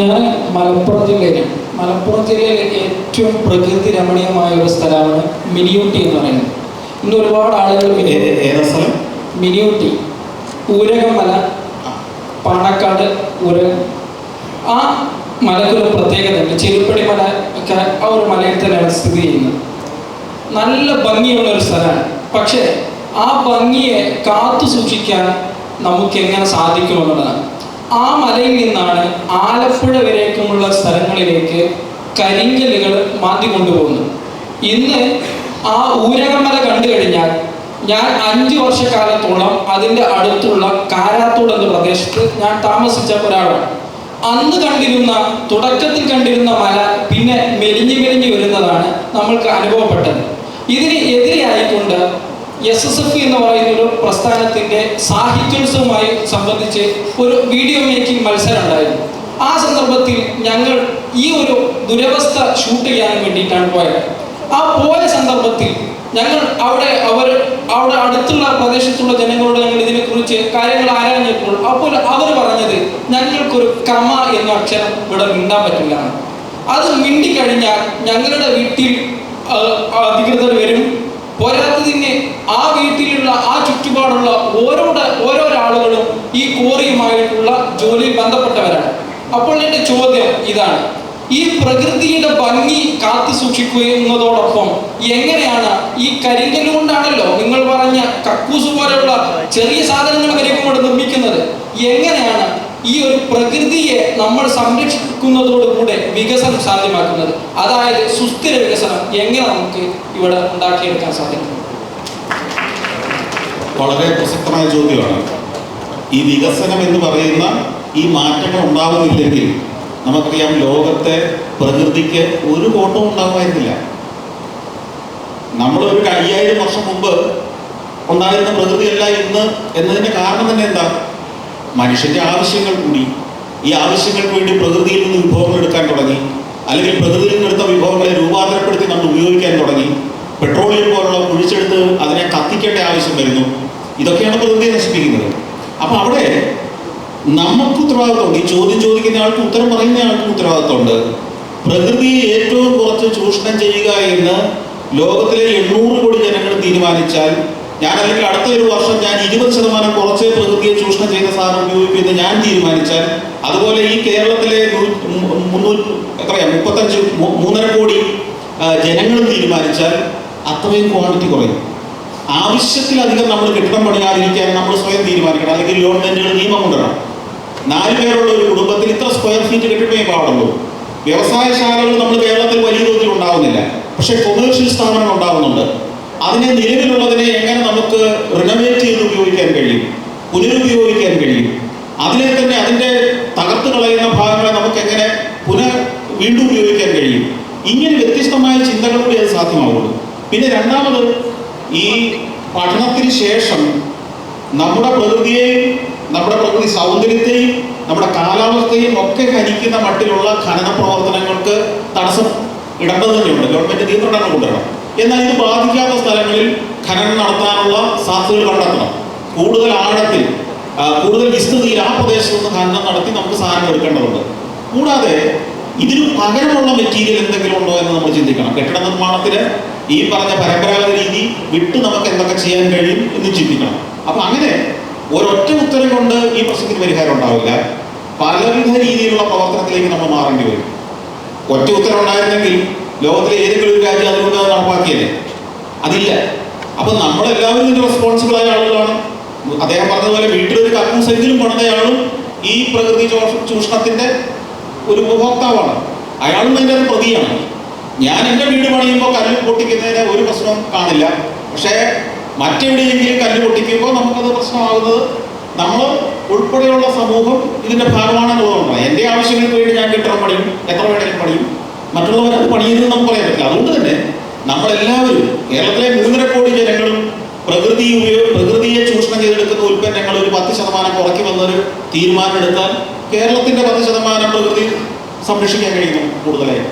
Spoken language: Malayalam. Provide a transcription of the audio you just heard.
ഞാൻ മലപ്പുറം ജില്ലയിലാണ് മലപ്പുറം ജില്ലയിലെ ഏറ്റവും പ്രകൃതി രമണീയമായ ഒരു സ്ഥലമാണ് മിനിയൂട്ടി എന്ന് പറയുന്നത്. ഇന്ന് ഒരുപാട് ആളുകൾ ഏതാ സ്ഥലം? മിനിയൂട്ടി. ഊരകമല പാണക്കാട് ഊരകം. ആ മലക്കൊരു പ്രത്യേകതയുണ്ട്. ചെരുപ്പടി മല ഒക്കെ ആ ഒരു മലയിൽ തന്നെയാണ് സ്ഥിതി ചെയ്യുന്നത്. നല്ല ഭംഗിയുള്ള ഒരു സ്ഥലമാണ്. പക്ഷേ ആ ഭംഗിയെ കാത്തു സൂക്ഷിക്കാൻ നമുക്ക് എങ്ങനെ സാധിക്കുമെന്നുള്ളതാണ്. ആ മലയിൽ നിന്നാണ് ആലപ്പുഴ വരേക്കുമുള്ള സ്ഥലങ്ങളിലേക്ക് കരിങ്കല്ലുകൾ മാറ്റി കൊണ്ടുപോകുന്നത്. ഇന്ന് ആ ഊരകമല കണ്ടു കഴിഞ്ഞാൽ ഞാൻ അഞ്ചു വർഷക്കാലത്തോളം അതിന്റെ അടുത്തുള്ള കാരാത്തോട് എന്ന പ്രദേശത്ത് ഞാൻ താമസിച്ച ഒരാളാണ്. അന്ന് കണ്ടിരുന്ന തുടക്കത്തിൽ കണ്ടിരുന്ന മല പിന്നെ മെലിഞ്ഞു മെലിഞ്ഞു വരുന്നതാണ് നമ്മൾക്ക് അനുഭവപ്പെട്ടത്. ഇതിന് എതിരെയായിക്കൊണ്ട് എസ് എസ് എഫ് എന്ന് പറയുന്ന ഒരു പ്രസ്ഥാനത്തിന്റെ സാഹിത്യോത്സവമായി സംബന്ധിച്ച് ഒരു വീഡിയോ മേക്കിംഗ് മത്സരം ഉണ്ടായിരുന്നു ആ സന്ദർഭത്തിൽ ഞങ്ങൾ ഈ ഒരു ദുരവസ്ഥ ഷൂട്ട് ചെയ്യാൻ വേണ്ടിയിട്ടാണ് പോയത് ആ പോയ സന്ദർഭത്തിൽ ഞങ്ങൾ അവിടെ അവർ അവിടെ അടുത്തുള്ള പ്രദേശത്തുള്ള ജനങ്ങളോട് ഞങ്ങൾ ഇതിനെക്കുറിച്ച് കാര്യങ്ങൾ ആരാഞ്ഞപ്പോൾ അപ്പോൾ അവർ പറഞ്ഞത് ഞങ്ങൾക്കൊരു കമ എന്ന അക്ഷരം ഇവിടെ മിണ്ടാൻ പറ്റില്ല. അത് മിണ്ടിക്കഴിഞ്ഞാൽ ഞങ്ങളുടെ വീട്ടിൽ അധികൃതർ അപ്പോൾ എന്റെ ചോദ്യം ഇതാണ്. ഈ പ്രകൃതിയുടെ ഭംഗി കാത്തു സൂക്ഷിക്കുന്നതോടൊപ്പം എങ്ങനെയാണ് ഈ കരിങ്കല്ല് കൊണ്ടാണല്ലോ നിങ്ങൾ പറഞ്ഞ കക്കൂസ് പോലെയുള്ള ചെറിയ സാധനങ്ങൾ വരെ കൊണ്ട് നിർമ്മിക്കുന്നത്? എങ്ങനെയാണ് ഈ ഒരു പ്രകൃതിയെ നമ്മൾ സംരക്ഷിക്കുന്നതോടുകൂടെ വികസനം സാധ്യമാക്കുന്നത്? അതായത് സുസ്ഥിര വികസനം എങ്ങനെ നമുക്ക് ഇവിടെ ഉണ്ടാക്കിയെടുക്കാൻ സാധിക്കും? വളരെ പ്രസക്തമായ ചോദ്യമാണ്. ഈ വികസനം എന്ന് പറയുന്ന ഈ മാറ്റങ്ങൾ ഉണ്ടാകുന്നില്ലെങ്കിൽ നമുക്കറിയാം ലോകത്തെ പ്രകൃതിക്ക് ഒരു കോട്ടവും ഉണ്ടാകുമായിരുന്നില്ല നമ്മൾ ഒരു അയ്യായിരം വർഷം മുമ്പ് ഉണ്ടായിരുന്ന പ്രകൃതിയല്ല ഇന്ന് എന്നതിന്റെ കാരണം തന്നെ എന്താ? മനുഷ്യന്റെ ആവശ്യങ്ങൾ കൂടി. ഈ ആവശ്യങ്ങൾക്ക് വേണ്ടി പ്രകൃതിയിൽ നിന്ന് വിഭവങ്ങൾ എടുക്കാൻ തുടങ്ങി. അല്ലെങ്കിൽ പ്രകൃതിയിൽ നിന്ന് എടുത്ത വിഭവങ്ങളെ രൂപാന്തരപ്പെടുത്തി നമ്മൾ ഉപയോഗിക്കാൻ തുടങ്ങി. പെട്രോളിയം പോലുള്ള കുഴിച്ചെടുത്ത് അതിനെ കത്തിക്കേണ്ട ആവശ്യം വരുന്നു. ഇതൊക്കെയാണ് പ്രകൃതിയെ നശിപ്പിക്കുന്നത്. അപ്പൊ അവിടെ നമുക്ക് ഉത്തരവാദിത്തമുണ്ട്. ഈ ചോദ്യം ചോദിക്കുന്ന ആൾക്ക് ഉത്തരം പറയുന്ന ആൾക്ക് ഉത്തരവാദിത്തമുണ്ട്. പ്രകൃതിയെ ഏറ്റവും കുറച്ച് ചൂഷണം ചെയ്യുക എന്ന് ലോകത്തിലെ എണ്ണൂറ് കോടി ജനങ്ങൾ തീരുമാനിച്ചാൽ ഞാൻ അല്ലെങ്കിൽ അടുത്ത ഒരു വർഷം ഞാൻ ഇരുപത് ശതമാനം കുറച്ച് പ്രകൃതിയെ ചൂഷണം ചെയ്യുന്ന സാധനം ഉപയോഗിക്കുമെന്ന് ഞാൻ തീരുമാനിച്ചാൽ അതുപോലെ ഈ കേരളത്തിലെ മുന്നൂറ്റി എത്രയാ മുപ്പത്തഞ്ച് മൂന്നര കോടി ജനങ്ങൾ തീരുമാനിച്ചാൽ അത്രയും ക്വാണ്ടിറ്റി കുറയും. ആവശ്യത്തിലധികം നമ്മൾ കെട്ടിടം പണിയാതിരിക്കാൻ നമ്മൾ സ്വയം തീരുമാനിക്കണം. അല്ലെങ്കിൽ ഗവൺമെന്റുകൾ നിയമം കൊണ്ടുവരണം. നാല് പേരുള്ള ഒരു കുടുംബത്തിൽ ഇത്ര സ്ക്വയർ ഫീറ്റ് കെട്ടിടമേ പാടുള്ളൂ. വ്യവസായശാലകൾ നമ്മൾ കേരളത്തിൽ വലിയ തോതിൽ ഉണ്ടാവുന്നില്ല. പക്ഷേ കൊമേഴ്ഷ്യൽ സ്ഥാപനങ്ങൾ ഉണ്ടാവുന്നുണ്ട്. അതിനെ നിലവിലുള്ളതിനെ എങ്ങനെ നമുക്ക് റിനോവേറ്റ് ചെയ്ത് ഉപയോഗിക്കാൻ കഴിയും? പുനരുപയോഗിക്കാൻ കഴിയും? അതിനെ തന്നെ അതിന്റെ തകർത്ത് കളയുന്ന ഭാഗങ്ങളെ നമുക്ക് എങ്ങനെ പുനഃ വീണ്ടും ഉപയോഗിക്കാൻ കഴിയും? ഇങ്ങനെ വ്യത്യസ്തമായ ചിന്തകളിലൂടെ അത് സാധ്യമാവുള്ളൂ. പിന്നെ രണ്ടാമത് ഈ പഠനത്തിന് ശേഷം നമ്മുടെ പ്രകൃതിയെയും നമ്മുടെ പ്രകൃതി സൗന്ദര്യത്തെയും നമ്മുടെ കാലാവസ്ഥയും ഒക്കെ ഹനിക്കുന്ന മട്ടിലുള്ള ഖനന പ്രവർത്തനങ്ങൾക്ക് തടസ്സം ഇടേണ്ടത് തന്നെയുണ്ട്. ഗവൺമെന്റ് നിയന്ത്രണങ്ങൾ കൊണ്ടുവരണം. എന്നാൽ ഇത് ബാധിക്കാത്ത സ്ഥലങ്ങളിൽ ഖനനം നടത്താനുള്ള സാധ്യതകൾ കണ്ടെത്തണം. കൂടുതൽ ആഴത്തിൽ കൂടുതൽ വിസ്തൃതിയിൽ ആ പ്രദേശത്ത് നിന്ന് ഖനനം നടത്തി നമുക്ക് സാധനം എടുക്കേണ്ടതുണ്ട്. കൂടാതെ ഇതിന് പകരമുള്ള മെറ്റീരിയൽ എന്തെങ്കിലും ഉണ്ടോ എന്ന് നമ്മൾ ചിന്തിക്കണം. കെട്ടിട നിർമ്മാണത്തിന് ഈ പറഞ്ഞ പരമ്പരാഗത രീതി വിട്ട് നമുക്ക് എന്തൊക്കെ ചെയ്യാൻ കഴിയും എന്ന് ചിന്തിക്കണം. അപ്പൊ അങ്ങനെ ഒരൊറ്റ ഉത്തരം കൊണ്ട് ഈ പ്രശ്നത്തിന് പരിഹാരം ഉണ്ടാവില്ല. പലവിധ രീതിയിലുള്ള പ്രവർത്തനത്തിലേക്ക് നമ്മൾ മാറേണ്ടി വരും. ഒറ്റ ഉത്തരം ഉണ്ടായിരുന്നെങ്കിൽ ലോകത്തിലെ ഏതെങ്കിലും ഒരു രാജ്യം അതുകൊണ്ട് അത് നടപ്പാക്കിയല്ലേ? അതില്ല. അപ്പൊ നമ്മളെല്ലാവരും ഇതിന്റെ റെസ്പോൺസിബിൾ ആയ ആളുകളാണ്. അദ്ദേഹം പറഞ്ഞതുപോലെ വീട്ടിലൊരു കക്കൂസെങ്കിലും പണിതയാളും ഈ പ്രകൃതി ചൂഷണത്തിന്റെ ഒരു ഉപഭോക്താവാണ്. അയാളും അതിന്റെ പ്രതിയാണ്. ഞാൻ എന്റെ വീട് പണിയുമ്പോൾ കല്ല് പൊട്ടിക്കുന്നതിന് ഒരു പ്രശ്നവും കാണില്ല. പക്ഷേ മറ്റെവിടെയെങ്കിലും കല്ല് പൊട്ടിക്കുമ്പോൾ നമുക്കത് പ്രശ്നമാകുന്നത് നമ്മൾ ഉൾപ്പെടെയുള്ള സമൂഹം ഇതിന്റെ ഭാഗമാണെന്നുള്ളതുകൊണ്ടാണ് എന്റെ ആവശ്യങ്ങൾക്ക് വേണ്ടി ഞാൻ കെട്ടിടം പണിയും എത്ര വേണമെങ്കിലും പണിയും. മറ്റുള്ളവർ അത് പണിയുന്നത് നമുക്ക് പറയാൻ പറ്റില്ല. അതുകൊണ്ട് തന്നെ നമ്മളെല്ലാവരും കേരളത്തിലെ മൂന്നര കോടി ജനങ്ങളും പ്രകൃതി ഉപയോഗ പ്രകൃതിയെ ചൂഷണം ചെയ്തെടുക്കുന്ന ഉൽപ്പന്നങ്ങൾ ഒരു പത്ത് ശതമാനം തീരുമാനം എടുത്താൽ കേരളത്തിന്റെ പത്ത് ശതമാനം പ്രകൃതി സംരക്ഷിക്കാൻ കഴിയുന്നു കൂടുതലായി.